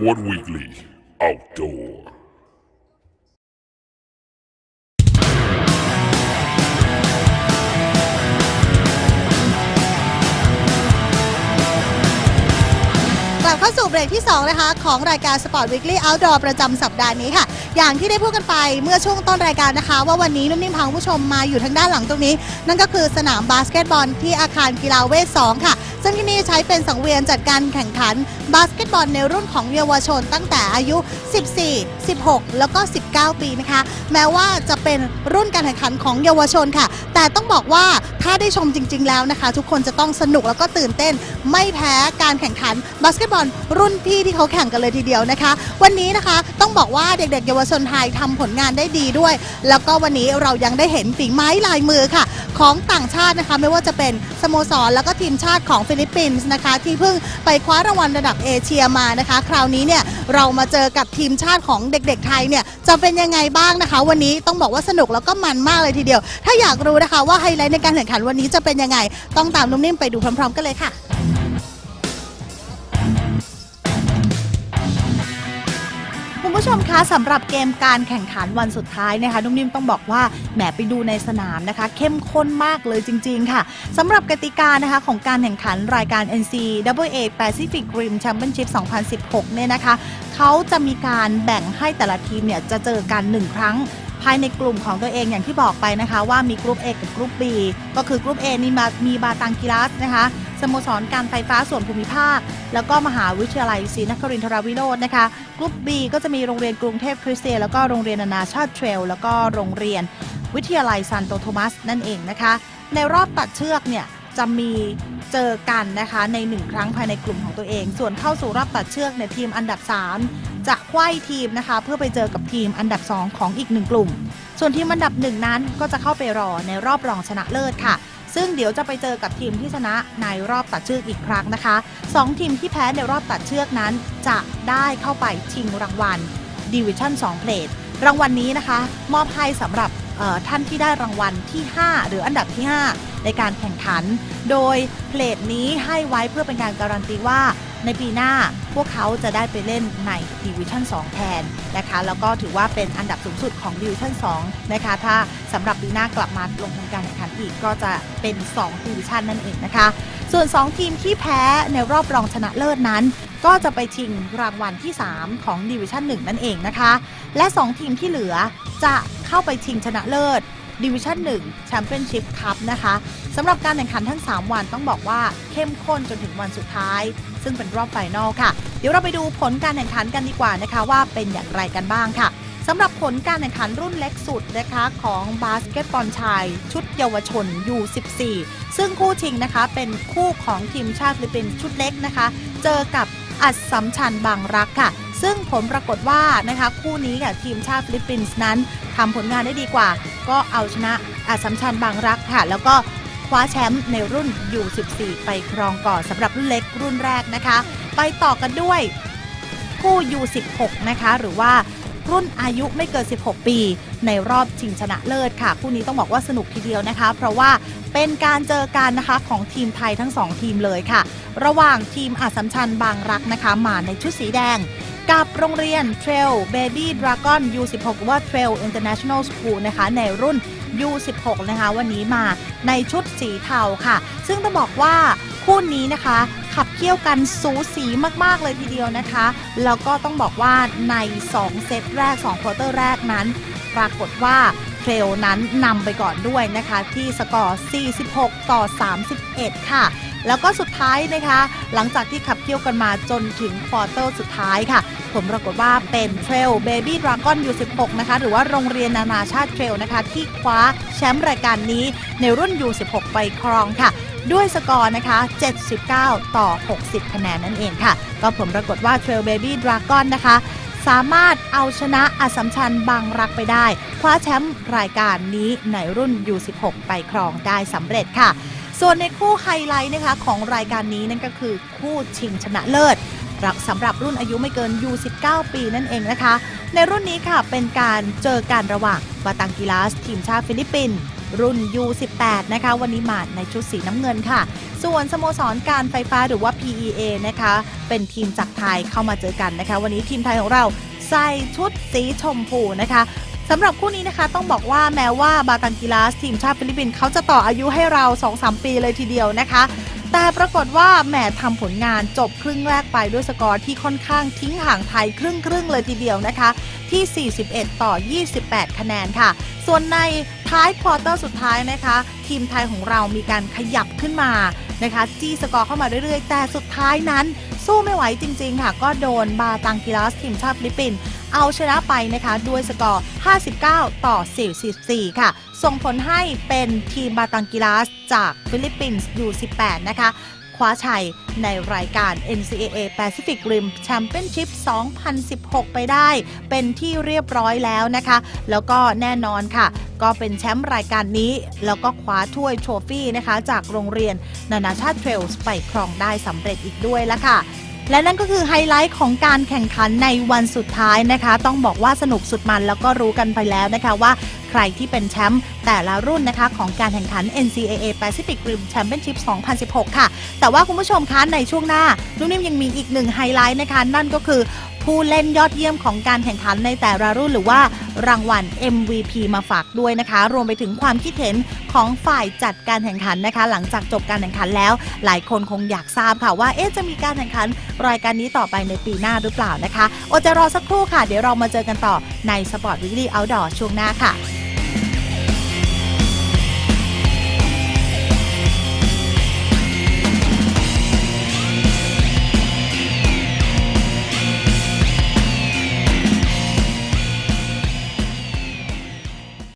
Sport Weekly Outdoor. กลับเข้าสู่เบรกที่ 2 นะคะ ของรายการ Sport Weekly Outdoor ประจำสัปดาห์นี้ค่ะ อย่างที่ได้พูดกันไปเมื่อช่วงต้นรายการนะคะ ว่าวันนี้นุ่มนิ่มพาคุณผู้ชมมาอยู่ทางด้านหลังตรงนี้ นั่นก็คือสนามบาสเกตบอลที่อาคารกีฬาเวท 2 ค่ะ ซึ่งที่นี่ใช้เป็นสังเวียนจัดการแข่งขันบาสเกตบอลในรุ่นของเยาวชนตั้งแต่อายุ 14 16 แล้วก็ 19 ปีนะคะ แม้ว่าจะเป็นรุ่นการแข่งขันของเยาวชนค่ะ แต่ต้องบอกว่า ถ้าได้ชมจริง ๆ แล้วนะคะ ทุกคนจะต้องสนุกแล้วก็ตื่นเต้น ไม่แพ้การแข่งขันบาสเกตบอลรุ่นพี่ที่เขาแข่งกันเลยทีเดียวนะคะ วันนี้นะคะต้องบอกว่าเด็กๆ เยาวชนไทยทำผลงานได้ดีด้วย แล้วก็วันนี้เรายังได้เห็นฝีไม้ลายมือค่ะ ของต่างชาตินะคะ ไม่ว่าจะเป็นสโมสรแล้วก็ทีมชาติของฟิลิปปินส์นะคะที่เพิ่งไปคว้ารางวัลระดับเอเชียมานะคะ คราวนี้เนี่ยเรามาเจอกับทีมชาติของเด็ก ๆ ไทยเนี่ยจะเป็นยังไงบ้างนะคะ วันนี้ต้องบอกว่าสนุกแล้วก็มันมากเลยทีเดียว ถ้าอยากรู้นะคะว่าไฮไลท์ในการแข่งขันวันนี้จะเป็นยังไง ต้องตามนุ่มนิ่มไปดูพร้อม ๆ กันเลยค่ะคุณผู้ชมคะสำหรับเกมการแข่งขันวันสุดท้ายนะคะนุ่มนิ่มต้องบอกว่าแหมไปดูในสนามนะคะ เข้มข้นมากเลยจริง ๆ ค่ะสำหรับกติกานะคะของการแข่งขันรายการ NCAA Pacific Rim Championship 2016 เนี่ยนะคะเขาจะมีการแบ่งให้แต่ละทีมเนี่ยจะเจอกัน 1 ครั้ง ภายในกลุ่มของตัวเองอย่างที่บอกไปนะคะว่ามีกลุ่ม A กับกลุ่ม B ก็คือกลุ่ม A นี่มามีบาตังกีรัสนะคะสโมสรการไฟฟ้าส่วนภูมิภาค แล้วก็มหาวิทยาลัยศรีนครินทราวิโรจน์นะคะกลุ่ม B ก็จะมีโรงเรียนกรุงเทพคริสเตียนแล้วก็โรงเรียนนานาชาติเทรลแล้วก็โรงเรียนวิทยาลัยซันโตโทมัสนั่นเองนะคะ ในรอบตัดเชือกเนี่ยจะมีเจอกันนะคะในหนึ่งครั้งภายในกลุ่มของตัวเอง ส่วนเข้าสู่รอบตัดเชือกเนี่ยทีมอันดับ 3 จะไขว้ทีมนะคะ เพื่อไปเจอกับทีมอันดับ 2 ของอีกหนึ่งกลุ่ม ส่วนทีมอันดับหนึ่งนั้นก็จะเข้าไปรอในรอบรองชนะเลิศค่ะ ซึ่งเดี๋ยวจะไปเจอกับทีมที่ชนะในรอบตัดเชือกอีกครั้งนะคะสองทีมที่แพ้ในรอบตัดเชือกนั้น จะได้เข้าไปชิงรางวัล Division 2เพลทรางวัลนี้นะคะ มอบให้สำหรับท่านที่ได้รางวัลที่ 5 หรืออันดับที่ 5 ในการแข่งขัน โดยเพลทนี้ให้ไว้เพื่อเป็นการการันตีว่า ในปีหน้าพวกเขาจะได้ไปเล่นใน Division 2แทนนะคะแล้วก็ถือว่าเป็นอันดับสูงสุดของ Division 2นะคะ ถ้าสำหรับปีหน้ากลับมาลงทำการแข่งขันอีกก็จะเป็น2 Division นั่นเองนะคะ ส่วน 2 ทีมที่แพ้ในรอบรองชนะเลิศนั้น ก็จะไปชิงรางวัลที่ 3 ของดิวิชั่น 1 นั่นเองนะคะ และ 2 ทีมที่เหลือจะเข้าไปชิงชนะเลิศ ดิวิชั่น1แชมเปี้ยนชิพคัพนะคะสำหรับการแข่งขันทั้ง 3 วันต้องบอกว่าเข้มข้นจนถึงวันสุดท้าย ซึ่งเป็นรอบไฟนอลค่ะ เดี๋ยวเราไปดูผลการแข่งขันกันดีกว่านะคะว่าเป็นอย่างไรกันบ้างค่ะสำหรับผลการแข่งขันรุ่นเล็กสุดนะคะของบาสเกตบอลชาย ชุดเยาวชน U14 ซึ่งคู่ชิงนะคะเป็นคู่ของทีมชาติฟิลิปปินส์ชุดเล็กนะคะ เจอกับอัดสัมชันบางรักค่ะ ซึ่งผลปรากฏว่านะคะคู่นี้ค่ะทีมชาติฟิลิปปินส์นั้นทำผลงานได้ดีกว่า ก็เอาชนะอัดสัมชันบางรักค่ะ แล้วก็คว้าแชมป์ในรุ่น U14 ไปครองก่อนสำหรับรุ่นเล็กรุ่นแรกนะคะ ไปต่อกันด้วยคู่ U16 นะคะ หรือว่ารุ่นอายุไม่เกิน 16 ปี ในรอบชิงชนะเลิศค่ะ คู่นี้ต้องบอกว่าสนุกทีเดียวนะคะ เพราะว่าเป็นการเจอกันนะคะของทีมไทยทั้ง 2 ทีมเลยค่ะ ระหว่างทีมอัสสัมชัญบางรักนะคะ มาในชุดสีแดง กับโรงเรียน Trail Baby Dragon U16 หรือว่า Trail International School นะคะ ในรุ่น U16 นะคะ วันนี้มาในชุดสีเทาค่ะ ซึ่งต้องบอกว่าคู่นี้นะคะขับเคี่ยวกันสูสีมาก ๆ เลยทีเดียวนะคะ แล้วก็ต้องบอกว่าใน 2 เซตแรก2ควอเตอร์แรกนั้น ปรากฏว่าเทรลนั้นนำไปก่อนด้วยนะคะ ที่สกอร์ 46 ต่อ 31 ค่ะ แล้วก็สุดท้ายนะคะ หลังจากที่ขับเคี่ยวกันมาจนถึงควอเตอร์สุดท้ายค่ะผลปรากฏว่าเป็นเทรลเบบี้ดราก้อนยู16นะคะ หรือว่าโรงเรียนนานาชาติเทรลนะคะ ที่คว้าแชมป์รายการนี้ในรุ่น U16 ไปครองค่ะด้วยสกอร์นะคะ 79 ต่อ 60 คะแนนนั่นเองค่ะ ก็ผลปรากฏว่า Trail Baby Dragon นะคะ สามารถเอาชนะอสสัมชัญบางรักไปได้ คว้าแชมป์รายการนี้ในรุ่น U16 ไปครองได้สำเร็จค่ะ ส่วนในคู่ไฮไลท์นะคะของรายการนี้นั่นก็คือคู่ชิงชนะเลิศสำหรับรุ่นอายุไม่เกิน U19 ปีนั่นเองนะคะ ในรุ่นนี้ค่ะเป็นการเจอกันระหว่างบาตังกิลาส ทีมชาติฟิลิปปินส์รุ่น U18 นะคะ วันนี้มาในชุดสีน้ำเงินค่ะ ส่วนสโมสรการไฟฟ้าหรือว่า PEA นะคะ เป็นทีมจากไทยเข้ามาเจอกันนะคะ วันนี้ทีมไทยของเราใส่ชุดสีชมพูนะคะ สำหรับคู่นี้นะคะต้องบอกว่าแม้ว่าบาตันกิลาสทีมชาติฟิลิปปินส์เขาจะต่ออายุให้เรา 2-3 ปีเลยทีเดียวนะคะ แต่ปรากฏว่าแหมทำผลงานจบครึ่งแรกไปด้วยสกอร์ที่ค่อนข้างทิ้งห่างไทยครึ่งครึ่งๆเลยทีเดียวนะคะ ที่ 41 ต่อ 28 คะแนนค่ะ ส่วนในท้ายควอเตอร์สุดท้ายนะคะ ทีมไทยของเรามีการขยับขึ้นมานะคะจี้สกอร์เข้ามาเรื่อยๆ แต่สุดท้ายนั้น สู้ไม่ไหวจริง ๆ ค่ะ ก็โดนบาตังกิลาสทีมชาติฟิลิปปินส์ เอาชนะไปนะคะด้วยสกอร์ 59 ต่อ 44 ค่ะ ส่งผลให้เป็นทีมบาตังกิลาสจากฟิลิปปินส์อยู่18 นะคะคว้าชัยในรายการ NCAA Pacific Rim Championship 2016 ไปได้ เป็นที่เรียบร้อยแล้วนะคะ แล้วก็แน่นอนค่ะ ก็เป็นแชมป์รายการนี้ แล้วก็คว้าถ้วยโทฟี่นะคะ จากโรงเรียนนานาชาติเทรลส์ไปครองได้สำเร็จอีกด้วยละค่ะ และนั่นก็คือไฮไลท์ของการแข่งขันในวันสุดท้ายนะคะ ต้องบอกว่าสนุกสุดมันแล้วก็รู้กันไปแล้วนะคะว่าใครที่เป็นแชมป์แต่ละรุ่นนะคะ ของการแข่งขัน NCAA Pacific Rim Championship 2016 ค่ะ แต่ว่าคุณผู้ชมคะในช่วงหน้านุ่มนิ่มยังมีอีกหนึ่งไฮไลท์นะคะ นั่นก็คือ ผู้เล่นยอดเยี่ยมของการแข่งขันในแต่ละรุ่นหรือว่ารางวัล MVP มาฝากด้วยนะคะ รวมไปถึงความคิดเห็นของฝ่ายจัดการแข่งขันนะคะ หลังจากจบการแข่งขันแล้ว หลายคนคงอยากทราบค่ะว่าเอ๊ะจะมีการแข่งขันรายการนี้ต่อไปในปีหน้าหรือเปล่านะคะอดจะรอสักครู่ค่ะ เดี๋ยวเรามาเจอกันต่อใน Sport Weekly Outdoor ช่วงหน้าค่ะ